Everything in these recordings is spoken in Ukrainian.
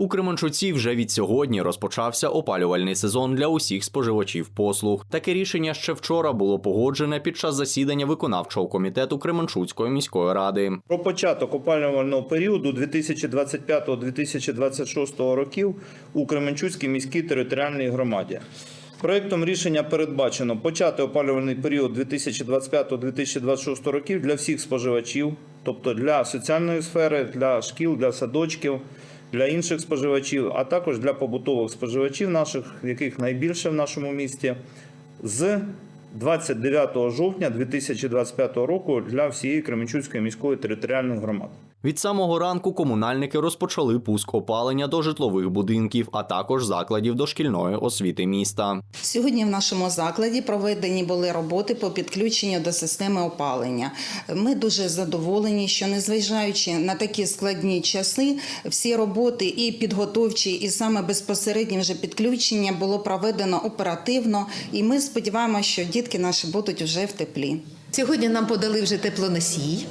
У Кременчуці вже від сьогодні розпочався опалювальний сезон для усіх споживачів послуг. Таке рішення ще вчора було погоджене під час засідання виконавчого комітету Кременчуцької міської ради. Про початок опалювального періоду 2025-2026 років у Кременчуцькій міській територіальній громаді. Проектом рішення передбачено почати опалювальний період 2025-2026 років для всіх споживачів, тобто для соціальної сфери, для шкіл, для садочків, для інших споживачів, а також для побутових споживачів наших, яких найбільше в нашому місті, з 29 жовтня 2025 року для всієї Кременчуцької міської територіальної громади. Від самого ранку комунальники розпочали пуск опалення до житлових будинків, а також закладів дошкільної освіти міста. Сьогодні в нашому закладі проведені були роботи по підключенню до системи опалення. Ми дуже задоволені, що незважаючи на такі складні часи, всі роботи і підготовчі, і саме безпосереднє вже підключення було проведено оперативно. І ми сподіваємося, що дітки наші будуть вже в теплі. Сьогодні нам подали вже теплоносій.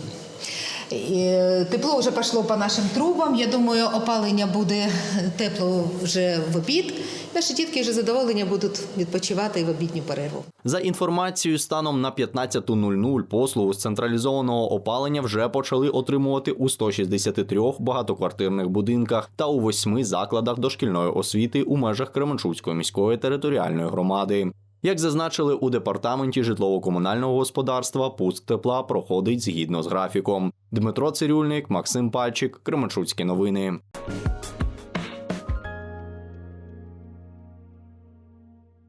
Е, Тепло вже пішло по нашим трубам. Я думаю, опалення буде тепло вже в обід. Наші дітки вже задоволені будуть відпочивати в обідню перерву. За інформацією, станом на 15.00 послугу з централізованого опалення вже почали отримувати у 163 багатоквартирних будинках та у восьми закладах дошкільної освіти у межах Кременчуцької міської територіальної громади. Як зазначили у департаменті житлово-комунального господарства, пуск тепла проходить згідно з графіком. Дмитро Цирюльник, Максим Пальчик, Кременчуцькі новини.